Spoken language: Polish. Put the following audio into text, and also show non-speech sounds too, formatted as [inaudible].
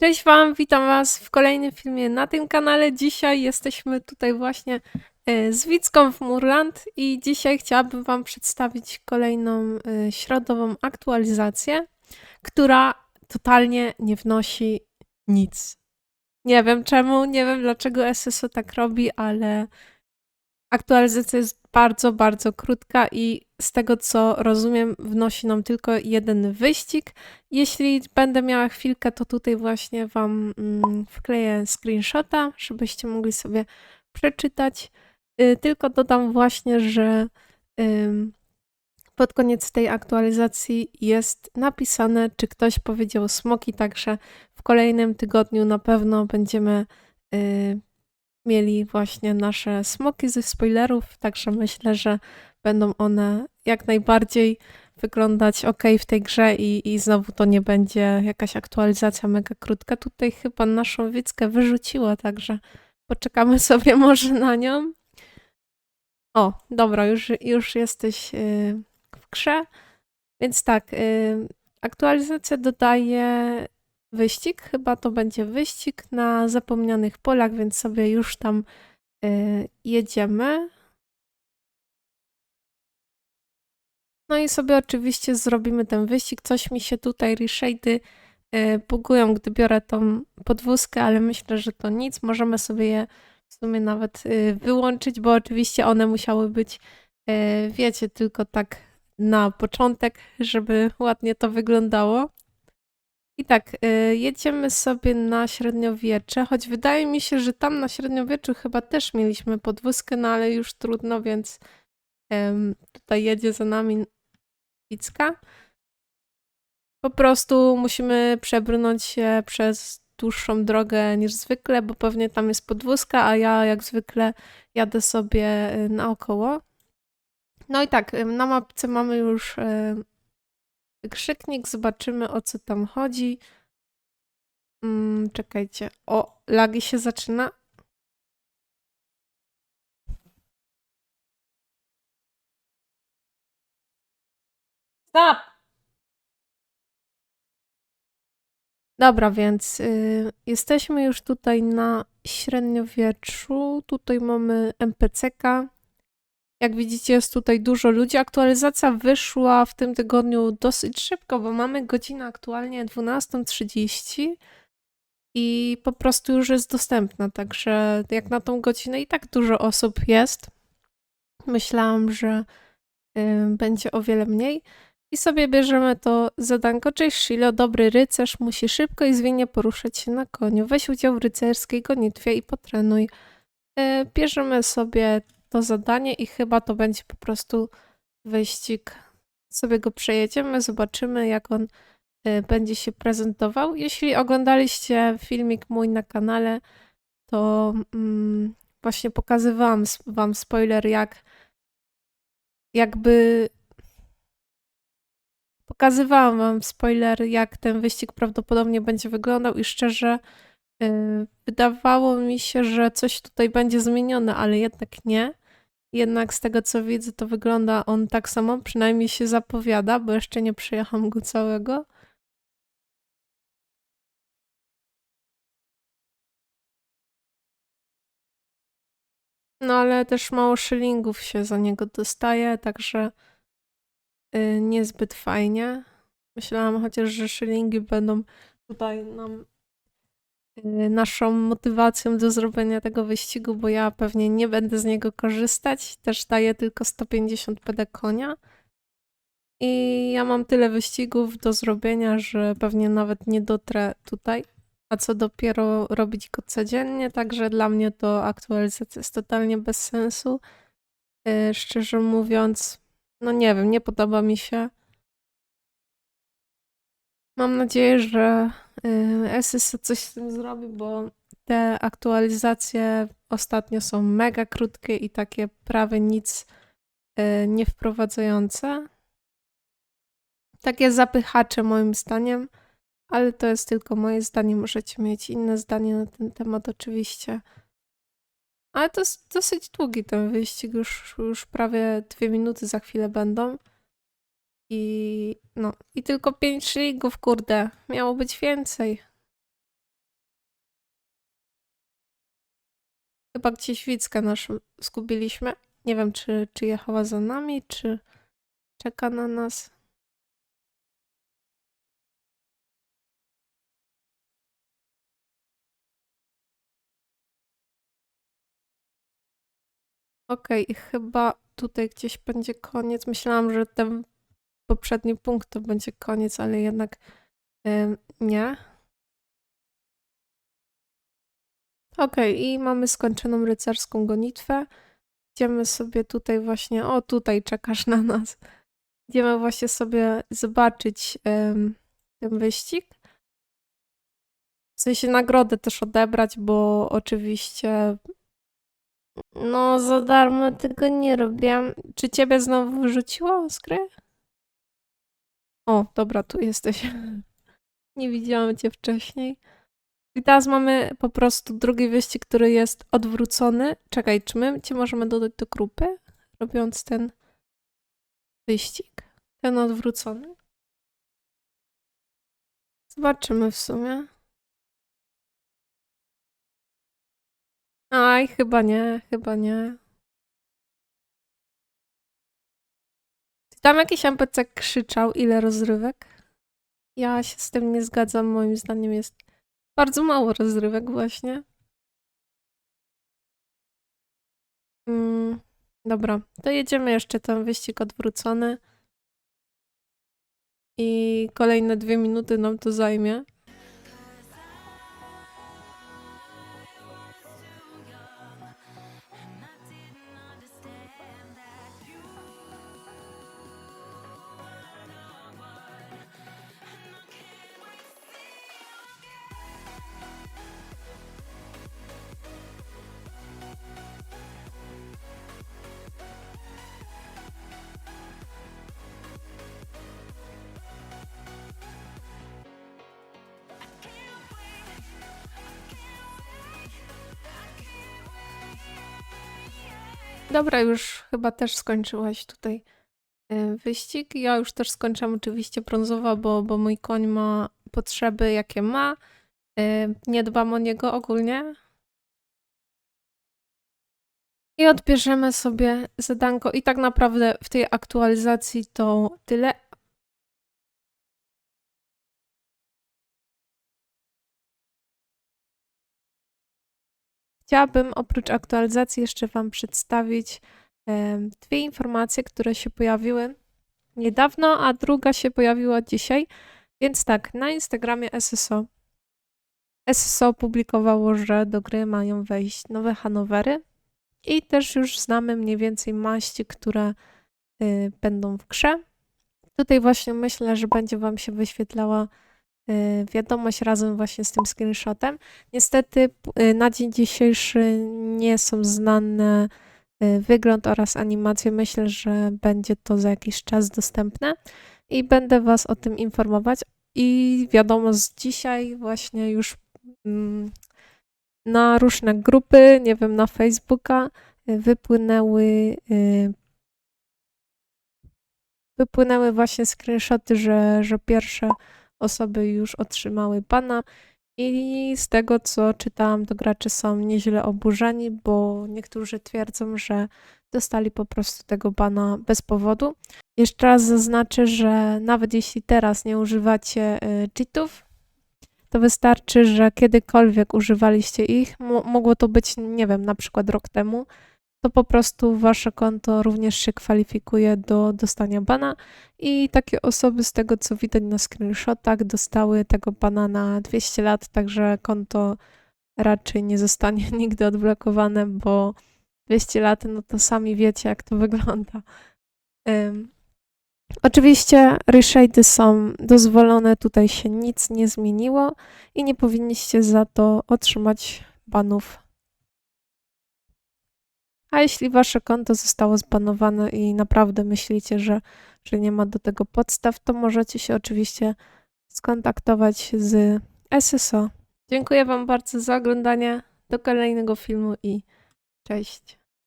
Cześć Wam, witam Was w kolejnym filmie na tym kanale. Dzisiaj jesteśmy tutaj właśnie e, z Wicką w Murland i dzisiaj chciałabym Wam przedstawić kolejną e, środową aktualizację, która totalnie nie wnosi nic. Nie wiem czemu, nie wiem dlaczego SSO tak robi, ale aktualizacja jest bardzo, bardzo krótka i z tego co rozumiem, wnosi nam tylko jeden wyścig. Jeśli będę miała chwilkę, to tutaj właśnie Wam mm, wkleję screenshota, żebyście mogli sobie przeczytać. Y, tylko dodam właśnie, że pod koniec tej aktualizacji jest napisane, czy ktoś powiedział smoki, także w kolejnym tygodniu na pewno będziemy y, mieli właśnie nasze smoki ze spoilerów, także myślę, że będą one jak najbardziej wyglądać ok w tej grze i, i znowu to nie będzie jakaś aktualizacja mega krótka. Tutaj chyba naszą Wickę wyrzuciła, także poczekamy [laughs] sobie może na nią. O, dobra, już, już jesteś yy, w grze. Więc tak, yy, aktualizacja dodaje wyścig. Chyba to będzie wyścig na zapomnianych polach, więc sobie już tam yy, jedziemy. No i sobie oczywiście zrobimy ten wyścig. Coś mi się tutaj reshady yy, bugują, gdy biorę tą podwózkę, ale myślę, że to nic. Możemy sobie je w sumie nawet yy, wyłączyć, bo oczywiście one musiały być, wiecie, tylko tak na początek, żeby ładnie to wyglądało. I tak, y, jedziemy sobie na średniowiecze, choć wydaje mi się, że tam na średniowieczu chyba też mieliśmy podwózkę, no ale już trudno, więc tutaj jedzie za nami Wicka. Po prostu musimy przebrnąć się przez dłuższą drogę niż zwykle, bo pewnie tam jest podwózka, a ja jak zwykle jadę sobie y, naokoło. No i tak, y, na mapce mamy już wykrzyknik, zobaczymy o co tam chodzi. Mm, czekajcie. O, lagi się zaczyna. Stop! Dobra, więc y, jesteśmy już tutaj na średniowieczu. Tutaj mamy NPC-ka. Jak widzicie, jest tutaj dużo ludzi. Aktualizacja wyszła w tym tygodniu dosyć szybko, bo mamy godzinę aktualnie 12.30 i po prostu już jest dostępna. Także jak na tą godzinę i tak dużo osób jest. Myślałam, że y, będzie o wiele mniej. I sobie bierzemy to zadanko. Cześć Shilo, dobry rycerz, musi szybko i zwinnie poruszać się na koniu. Weź udział w rycerskiej gonitwie i potrenuj. Y, bierzemy sobie to zadanie i chyba to będzie po prostu wyścig. Sobie go przejedziemy, zobaczymy jak on y, będzie się prezentował. Jeśli oglądaliście filmik mój na kanale, to mm, właśnie pokazywałam wam spoiler jak jakby pokazywałam wam spoiler jak ten wyścig prawdopodobnie będzie wyglądał i szczerze y, wydawało mi się, że coś tutaj będzie zmienione, ale jednak nie. Jednak z tego co widzę, to wygląda on tak samo, przynajmniej się zapowiada, bo jeszcze nie przejechałam go całego. No ale też mało szylingów się za niego dostaje, także yy, niezbyt fajnie. Myślałam chociaż, że szylingi będą tutaj nam Y, naszą motywacją do zrobienia tego wyścigu, bo ja pewnie nie będę z niego korzystać. Też daję tylko 150 PD konia. I ja mam tyle wyścigów do zrobienia, że pewnie nawet nie dotrę tutaj. A co dopiero robić go codziennie, także dla mnie to aktualizacja jest totalnie bez sensu. Yy, szczerze mówiąc, no nie wiem, nie podoba mi się. Mam nadzieję, że SSO coś z tym zrobi, bo te aktualizacje ostatnio są mega krótkie i takie prawie nic y, nie wprowadzające. Takie zapychacze moim zdaniem, ale to jest tylko moje zdanie. Możecie mieć inne zdanie na ten temat oczywiście. Ale to jest dosyć długi ten wyścig, już, już prawie dwie minuty za chwilę będą. I, no, i tylko pięć ligów, kurde. Miało być więcej. Chyba gdzieś Wickę naszą zgubiliśmy. Nie wiem, czy, czy jechała za nami, czy czeka na nas. Okej, okay, chyba tutaj gdzieś będzie koniec. Myślałam, że ten poprzedni punkt to będzie koniec, ale jednak em, nie. Okej, i mamy skończoną rycerską gonitwę. Idziemy sobie tutaj właśnie, o tutaj czekasz na nas. Idziemy właśnie sobie zobaczyć em, ten wyścig. W sensie nagrodę też odebrać, bo oczywiście no za darmo tego nie robiłam. Czy ciebie znowu wyrzuciło z gry? O, dobra, tu jesteś. [laughs] Nie widziałam cię wcześniej. I teraz mamy po prostu drugi wyścig, który jest odwrócony. Czekaj, czy my cię możemy dodać do grupy, robiąc ten wyścig? Ten odwrócony? Zobaczymy w sumie. Aj, chyba nie, chyba nie. Tam jakiś NPC krzyczał, ile rozrywek. Ja się z tym nie zgadzam, moim zdaniem jest bardzo mało rozrywek właśnie. Mm, dobra, to jedziemy jeszcze ten wyścig odwrócony. I kolejne dwie minuty nam to zajmie. Dobra, już chyba też skończyłaś tutaj e, wyścig. Ja już też skończyłam oczywiście brązowa, bo, bo mój koń ma potrzeby, jakie ma. E, Nie dbam o niego ogólnie. I odbierzemy sobie zadanko. I tak naprawdę w tej aktualizacji to tyle. Chciałabym oprócz aktualizacji jeszcze Wam przedstawić dwie informacje, które się pojawiły niedawno, a druga się pojawiła dzisiaj. Więc tak, na Instagramie SSO SSO publikowało, że do gry mają wejść nowe Hanowery i też już znamy mniej więcej maści, które y, będą w grze. Tutaj właśnie myślę, że będzie Wam się wyświetlała wiadomość razem właśnie z tym screenshotem. Niestety y, na dzień dzisiejszy nie są znane y, wygląd oraz animacje. Myślę, że będzie to za jakiś czas dostępne i będę Was o tym informować. I wiadomo, z dzisiaj właśnie już mm, na różne grupy, nie wiem, na Facebooka y, wypłynęły y, wypłynęły właśnie screenshoty, że, że pierwsze osoby już otrzymały bana i z tego, co czytałam, to gracze są nieźle oburzeni, bo niektórzy twierdzą, że dostali po prostu tego bana bez powodu. Jeszcze raz zaznaczę, że nawet jeśli teraz nie używacie y, cheatów, to wystarczy, że kiedykolwiek używaliście ich, mo- mogło to być, nie wiem, na przykład rok temu, to po prostu wasze konto również się kwalifikuje do dostania bana i takie osoby z tego co widać na screenshotach dostały tego bana na 200 lat, także konto raczej nie zostanie [laughs] nigdy odblokowane, bo 200 lat, no to sami wiecie jak to [laughs] wygląda. Ym, Oczywiście reshady są dozwolone, tutaj się nic nie zmieniło i nie powinniście za to otrzymać banów a jeśli wasze konto zostało zbanowane i naprawdę myślicie, że, że nie ma do tego podstaw, to możecie się oczywiście skontaktować z SSO. Dziękuję Wam bardzo za oglądanie. Do kolejnego filmu i cześć.